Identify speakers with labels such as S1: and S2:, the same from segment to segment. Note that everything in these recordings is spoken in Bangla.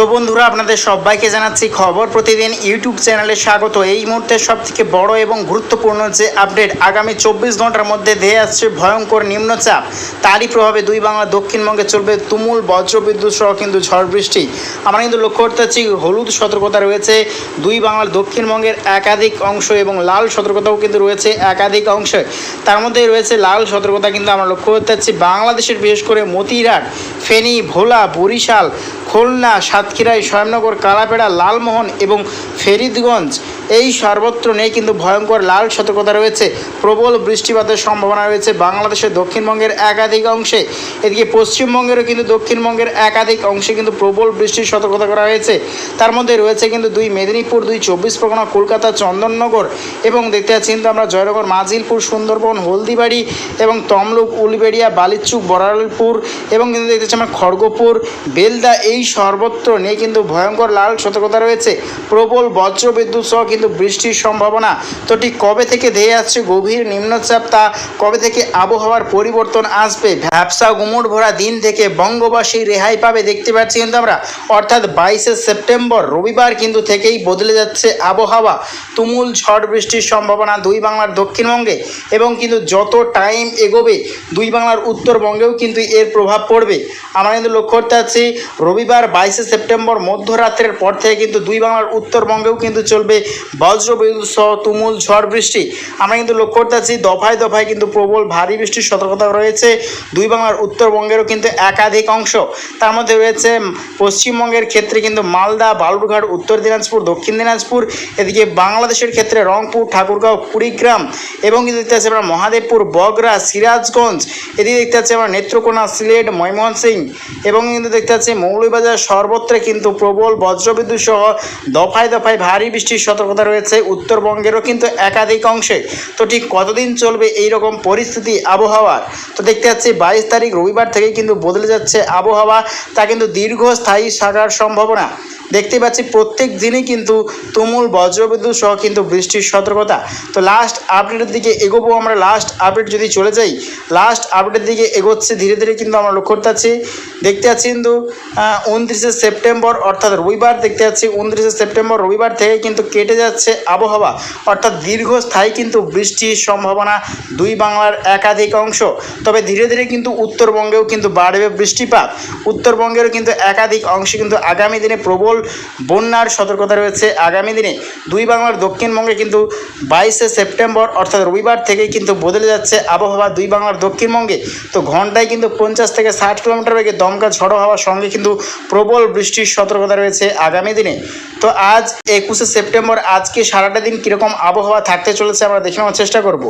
S1: তো বন্ধুরা, আপনাদের সবাইকে জানাচ্ছি খবর প্রতিদিন ইউটিউব চ্যানেলে স্বাগত। এই মুহূর্তে সব থেকে বড় এবং গুরুত্বপূর্ণ যে আপডেট আগামী চব্বিশ ঘণ্টার মধ্যে ধেয়ে আসছে ভয়ঙ্কর নিম্নচাপ। তারই প্রভাবে দুই বাংলা দক্ষিণবঙ্গে চলবে তুমুল বজ্রবিদ্যুৎ সহ কিন্তু ঝড় বৃষ্টি। আমরা কিন্তু লক্ষ্য করতে পারছি হলুদ সতর্কতা রয়েছে, দুই বাংলার দক্ষিণবঙ্গের একাধিক অংশ এবং লাল সতর্কতাও কিন্তু রয়েছে একাধিক অংশে। তার মধ্যে রয়েছে লাল সতর্কতা কিন্তু আমরা লক্ষ্য করতে পারছি বাংলাদেশের, বিশেষ করে মতিরাট ফেনী, ভোলা, বরিশাল খুলনা সাতক্ষীরায় স্বয়ংনগর কালাপেড়া লালমোহন এবং ফেরিদগঞ্জ। এই সর্বত্র নেই, কিন্তু ভয়ঙ্কর লাল সতর্কতা রয়েছে। প্রবল বৃষ্টিপাতের সম্ভাবনা রয়েছে বাংলাদেশের দক্ষিণবঙ্গের একাধিক অংশে। এদিকে পশ্চিমবঙ্গেরও কিন্তু দক্ষিণবঙ্গের একাধিক অংশে কিন্তু প্রবল বৃষ্টির সতর্কতা করা হয়েছে। তার মধ্যে রয়েছে কিন্তু দুই মেদিনীপুর, দুই চব্বিশ পরগনা, কলকাতা, চন্দননগর এবং দেখতে পাচ্ছি কিন্তু আমরা জয়নগর, মাজিলপুর, সুন্দরবন, হলদিবাড়ি এবং তমলুক, উলবেড়িয়া, বালিচুক বরালপুর এবং কিন্তু দেখতে আমরা খড়গপুর, বেলদা, এই সর্বত্র নিয়ে কিন্তু ভয়ঙ্কর লাল সতর্কতা রয়েছে। প্রবল বজ্রবিদ্যুৎ সহ কিন্তু বৃষ্টির সম্ভাবনা তো ঠিক কবে থেকে ধেয়ে আসছে গভীর নিম্নচাপ তা কবে থেকে আবহাওয়ার পরিবর্তন আসবে? ভ্যাবসা গুমুট ভরা দিন থেকে বঙ্গবাসী রেহাই পাবে দেখতে পাচ্ছি কিন্তু আমরা। অর্থাৎ বাইশে সেপ্টেম্বর রবিবার কিন্তু থেকেই বদলে যাচ্ছে আবহাওয়া। তুমুল ঝড় বৃষ্টির সম্ভাবনা দুই বাংলার দক্ষিণবঙ্গে এবং কিন্তু যত টাইম এগোবে, দুই বাংলার উত্তরবঙ্গেও কিন্তু এর প্রভাব পড়বে। আমরা কিন্তু লক্ষ্য করতে পারছি রবিবার বাইশে সেপ্টেম্বর মধ্যরাত্রের পর থেকে কিন্তু দুই বাংলার উত্তরবঙ্গেও কিন্তু চলবে বজ্র বিদ্যুৎ সহ তুমুল ঝড় বৃষ্টি। আমরা কিন্তু লক্ষ্য করতে পারছি, দফায় দফায় কিন্তু প্রবল ভারী বৃষ্টির সতর্কতা রয়েছে। দুই বাংলার উত্তরবঙ্গেরও কিন্তু একাধিক অংশ। তার মধ্যে রয়েছে পশ্চিমবঙ্গের ক্ষেত্রে কিন্তু মালদা, বালুরঘাট, উত্তর দিনাজপুর, দক্ষিণ দিনাজপুর, এদিকে বাংলাদেশের ক্ষেত্রে রংপুর, ঠাকুরগাঁও, কুড়িগ্রাম এবং কিন্তু দেখতে পাচ্ছি আমরা মহাদেবপুর বগরা সিরাজগঞ্জ, এদিকে দেখতে পাচ্ছি আমরা নেত্রকোনা, সিলেট ময়মনসিং এবং কিন্তু দেখতে পাচ্ছি মৌলভীবাজার সর্বত্র কিন্তু প্রবল বজ্রবিদ্যুৎ সহ দফায় দফায় ভারী বৃষ্টির সতর্কতা রয়েছে উত্তরবঙ্গেরও কিন্তু একাধিক অংশে। তো ঠিক কতদিন চলবে এই রকম পরিস্থিতি আবহাওয়ার? তো দেখতে পাচ্ছি বাইশ তারিখ রবিবার থেকেই কিন্তু বদলে যাচ্ছে আবহাওয়া। তা কিন্তু দীর্ঘস্থায়ী থাকার সম্ভাবনা। দেখতে পাচ্ছি প্রত্যেক দিনই কিন্তু তুমুল বজ্রবিদ্যুৎ সহ কিন্তু বৃষ্টির সতর্কতা। তো লাস্ট আপডেটের দিকে এগোবো আমরা। লাস্ট আপডেট যদি চলে যাই লাস্ট আপডেটের দিকে এগোচ্ছে, ধীরে ধীরে কিন্তু আমরা লক্ষ্য করতে দেখতে পাচ্ছি কিন্তু উনত্রিশে সেপ্টেম্বর, অর্থাৎ রবিবার, দেখতে পাচ্ছি উনত্রিশে সেপ্টেম্বর, রবিবার থেকে কিন্তু কেটে যাচ্ছে আবহাওয়া। অর্থাৎ দীর্ঘস্থায়ী কিন্তু বৃষ্টির সম্ভাবনা দুই বাংলার একাধিক অংশ। তবে ধীরে ধীরে কিন্তু উত্তরবঙ্গেও কিন্তু বাড়বে বৃষ্টিপাত। উত্তরবঙ্গেরও কিন্তু একাধিক অংশে কিন্তু আগামী দিনে প্রবল বন্যার সতর্কতা রয়েছে। আগামী দিনে দুই বাংলার দক্ষিণবঙ্গে কিন্তু বাইশে সেপ্টেম্বর, অর্থাৎ রবিবার থেকে কিন্তু বদলে যাচ্ছে আবহাওয়া দুই বাংলার দক্ষিণবঙ্গে। তো ঘন্টায় কিন্তু পঞ্চাশ থেকে ষাট কিলোমিটার বেগে দমকা ঝড়ো হওয়ার সঙ্গে কিন্তু প্রবল বৃষ্টির সতর্কতা রয়েছে আগামী দিনে। তো আজ একুশে সেপ্টেম্বর, আজকে সারাটা দিন কীরকম আবহাওয়া থাকতে চলেছে আমরা দেখে নেওয়ার চেষ্টা করব।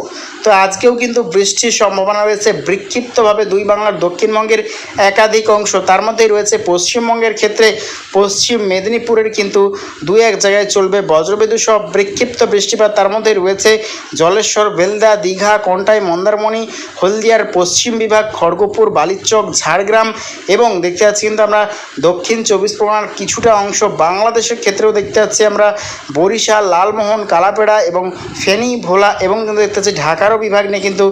S1: তো আজকেও কিন্তু বৃষ্টির সম্ভাবনা রয়েছে, বিক্ষিপ্তভাবে দুই বাংলার দক্ষিণবঙ্গের একাধিক অংশ, তার মধ্যেই রয়েছে পশ্চিমবঙ্গের ক্ষেত্রে পশ্চিম মেদিনীপুরের কিন্তু দু এক জায়গায় চলবে বজ্রবিদ্যুৎ সহ বিক্ষিপ্ত বৃষ্টিপাত, তার মধ্যে রয়েছে জলেশ্বর, বেলদা, দীঘা, কন্টাই, মন্দারমণি, হলদিয়ার পশ্চিম বিভাগ, খড়গপুর, বালিচক, ঝাড়গ্রাম এবং দেখতে পাচ্ছি কিন্তু আমরা দক্ষিণ চব্বিশ পরগনার কিছুটা অংশ বাংলাদেশের ক্ষেত্রেও দেখতে পাচ্ছি আমরা বরিশাল, লালমোহন, কালাপেড়া এবং ফেনী, ভোলা এবং কিন্তু দেখতে পাচ্ছি ঢাকারও বিভাগ নিয়ে কিন্তু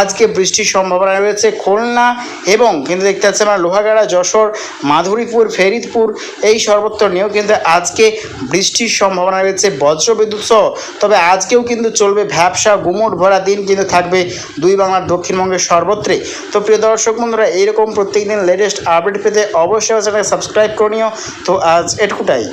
S1: আজকে বৃষ্টির সম্ভাবনা রয়েছে। খুলনা এবং কিন্তু দেখতে পাচ্ছি আমরা লোহাগাড়া, যশোর, মাধুরীপুর, ফেরিদপুর এই সর্বত্র নিয়েও কিন্তু আজকে বৃষ্টির সম্ভাবনা রয়েছে। বজ্রবিদ্যুৎ সহ তবে আজকেও কিন্তু চলবে ভ্যাবসা, গুমট ভরা দিন কিন্তু থাকবে দুই বাংলার দক্ষিণবঙ্গের সর্বত্রে। তো প্রিয় দর্শক বন্ধুরা, এইরকম প্রত্যেকদিন লেটেস্ট আপডেট পেতে অবশ্যই সাবস্ক্রাইব করে নিও। তো আজ এটুকুটাই।